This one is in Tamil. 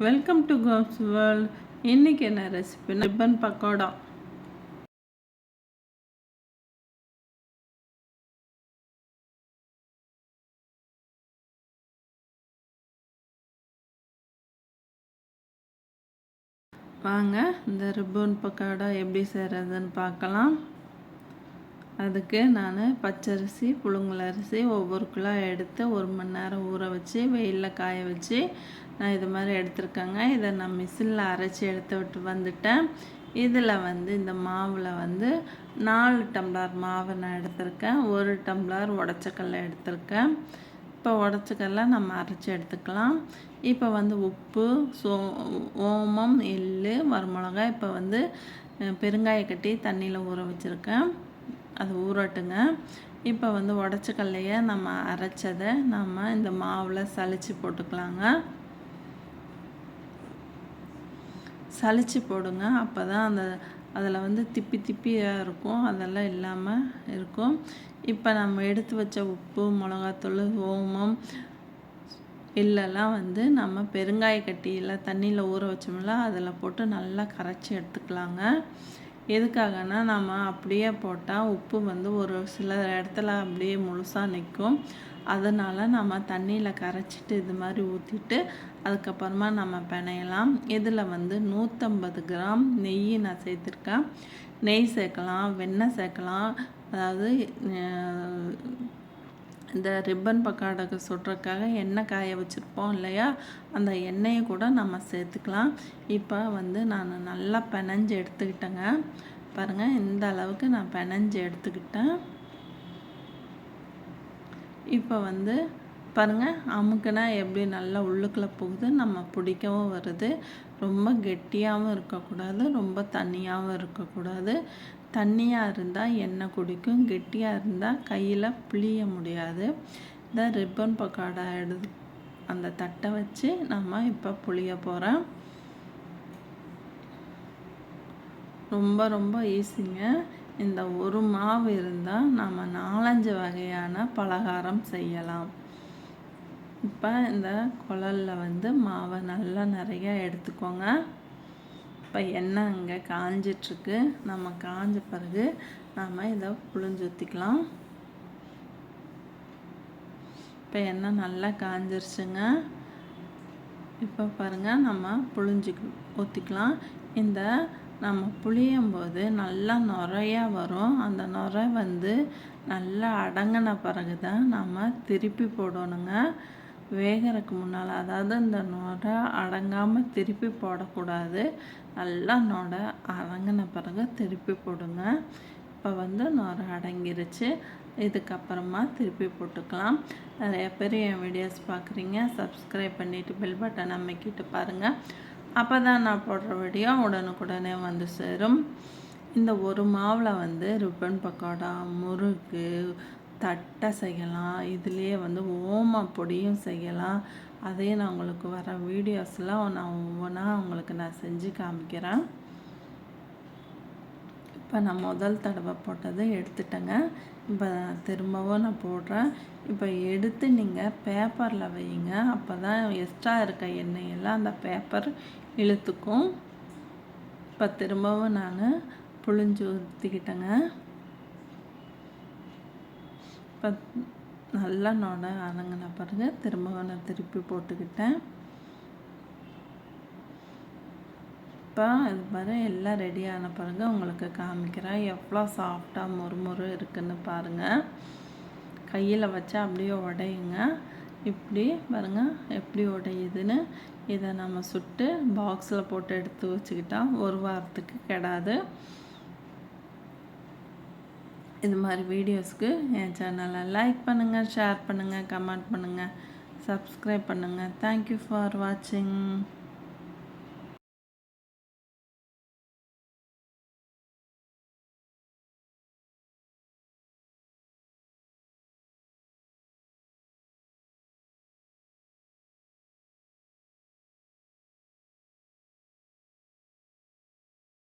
வெல்கம் டு கோப்ஸ் வேர்ல்ட் இன்றைக்கி என்ன ரெசிபி ரிப்பன் பக்கோடா வாங்க இந்த ரிப்பன் பக்கோடா எப்படி செய்கிறதுன்னு பார்க்கலாம். அதுக்கு நான் பச்சரிசி புழுங்கலரிசி ஒவ்வொரு கிலோ எடுத்து ஒரு மணி நேரம் ஊற வச்சு வெயிலில் காய வச்சு நான் இது மாதிரி எடுத்திருக்கேங்க. இதை நான் மிஷினில் அரைச்சி எடுத்து விட்டு வந்துட்டேன். இதில் வந்து இந்த மாவில் வந்து நாலு டம்ளர் மாவை நான் எடுத்திருக்கேன். ஒரு டம்ளர் உடச்சக்கல்ல எடுத்திருக்கேன். இப்போ உடச்சக்கல்ல நம்ம அரைச்சி எடுத்துக்கலாம். இப்போ வந்து உப்பு சோ ஓமம் எள் வரமிளகாய் இப்போ வந்து பெருங்காய கட்டி தண்ணியில் ஊற வச்சுருக்கேன். அது ஊறட்டுங்க. இப்போ வந்து உடச்சக்கல்லையை நம்ம அரைச்சதை நம்ம இந்த மாவில் சளிச்சு போட்டுக்கலாங்க. சளிச்சு போடுங்க. அப்போ தான் அந்த அதில் வந்து திப்பி திப்பியாக இருக்கும். அதெல்லாம் இல்லாமல் இருக்கும். இப்போ நம்ம எடுத்து வச்ச உப்பு மிளகாத்தூள் ஓமம் இல்லைலாம் வந்து நம்ம பெருங்காய கட்டியில் தண்ணியில் ஊற வச்சோம்ல அதில் போட்டு நல்லா கரைச்சி எடுத்துக்கலாங்க. எதுக்காகனா நம்ம அப்படியே போட்டால் உப்பு வந்து ஒரு சில இடத்துல அப்படியே முழுசாக நிற்கும் அதனால் நம்ம தண்ணியில் கரைச்சிட்டு இது மாதிரி ஊற்றிட்டு அதுக்கப்புறமா நம்ம பிணையலாம். இதில் வந்து நூற்றம்பது கிராம் நெய் நான் சேர்த்துருக்கேன். நெய் சேர்க்கலாம் வெண்ணெய் சேர்க்கலாம். அதாவது இந்த ரிப்பன் பக்காடக்கு சுடுறதுக்காக எண்ணெய் காய வச்சுருப்போம் இல்லையா? அந்த எண்ணெயை கூட நம்ம சேர்த்துக்கலாம். இப்போ வந்து நான் நல்லா பெனஞ்சு எடுத்துக்கிட்டேங்க. பாருங்கள் இந்த அளவுக்கு நான் பெனஞ்சு எடுத்துக்கிட்டேன். இப்போ வந்து பாருங்கள் அமுக்குனா எப்படி நல்லா உள்ளுக்குள்ளே போகுது நம்ம பிடிக்கவும் வருது. ரொம்ப கெட்டியாகவும் இருக்கக்கூடாது ரொம்ப தண்ணியாகவும் இருக்கக்கூடாது. தண்ணியாக இருந்தால் எண்ணெய் குடிக்கும் கெட்டியாக இருந்தால் கையில் பிழிய முடியாது. இந்த ரிப்பன் பக்காடா எடு அந்த தட்டை வச்சு நம்ம இப்போ புளிய போகிறோம் ரொம்ப ரொம்ப ஈஸிங்க இந்த ஒரு மாவு இருந்தால் நம்ம நாலஞ்சு வகையான பலகாரம் செய்யலாம். இப்போ இந்த குழலில் வந்து மாவை நல்லா நிறையா எடுத்துக்கோங்க. இப்போ எண்ணெய் அங்கே காஞ்சிட்ருக்கு? நம்ம காஞ்ச பிறகு நாம் இதை புழிஞ்சு ஊற்றிக்கலாம் இப்போ எண்ணெய் நல்லா காஞ்சிருச்சுங்க? இப்போ பாருங்கள் நம்ம புழிஞ்சு ஊற்றிக்கலாம் இந்த நம்ம புளியும் போது நல்லா நுரையா வரும். அந்த நுரை வந்து நல்லா அடங்கின பிறகு தான் நம்ம திருப்பி போடணுங்க. வேகிறதுக்கு முன்னால் அதாவது இந்த நொரை அடங்காமல் திருப்பி போடக்கூடாது. நல்லா நொடை அடங்கின பிறகு திருப்பி போடுங்க. இப்போ வந்து நொரை அடங்கிருச்சு. இதுக்கப்புறமா திருப்பி போட்டுக்கலாம். நிறைய பேர் என் வீடியோஸ் பார்க்குறீங்க சப்ஸ்கிரைப் பண்ணிவிட்டு பெல் பட்டன் அமைக்கிட்டு பாருங்கள் அப்போ தான் நான் போடுற வீடியோ உடனுக்குடனே வந்து சேரும். இந்த ஒரு மாவில் வந்து ரிப்பன் பக்கோடா முறுக்கு தட்டை செய்யலாம் இதுலேயே வந்து ஓம பொடியும் செய்யலாம். அதையும் நான் உங்களுக்கு வர வீடியோஸ்லாம் நான் ஒவ்வொன்றா உங்களுக்கு நான் செஞ்சு காமிக்கிறேன். இப்போ நான் முதல் தடவை போட்டதை எடுத்துட்டேங்க. இப்போ திரும்பவும் நான் போடுறேன். இப்போ எடுத்து நீங்கள் பேப்பரில் வையுங்க. அப்போ தான் எக்ஸ்ட்ரா இருக்க எண்ணெயெல்லாம் அந்த பேப்பர் இழுத்துக்கும். இப்போ திரும்பவும் நான் புழிஞ்சு ஊற்றிக்கிட்டேங்க இப்போ நல்லா நொட அடங்கின பிறகு திரும்ப நான் திருப்பி போட்டுக்கிட்டேன். இப்போ இது மாதிரி எல்லாம் ரெடி ஆன பிறகு உங்களுக்கு காமிக்கிறேன். எவ்வளோ சாஃப்டாக முறுமுறு இருக்குதுன்னு பாருங்கள் கையில் வச்சா அப்படியே உடையுங்க. இப்படி பாருங்கள் எப்படி உடையுதுன்னு இதை நம்ம சுட்டு பாக்ஸில் போட்டு எடுத்து வச்சுக்கிட்டா ஒரு வாரத்துக்கு கெடாது. இது மாதிரி வீடியோஸ்க்கு என் சேனலை லைக் பண்ணுங்கள் ஷேர் பண்ணுங்கள் கமெண்ட் பண்ணுங்கள் சப்ஸ்கிரைப் பண்ணுங்கள் தேங்க்யூ ஃபார் வாட்சிங்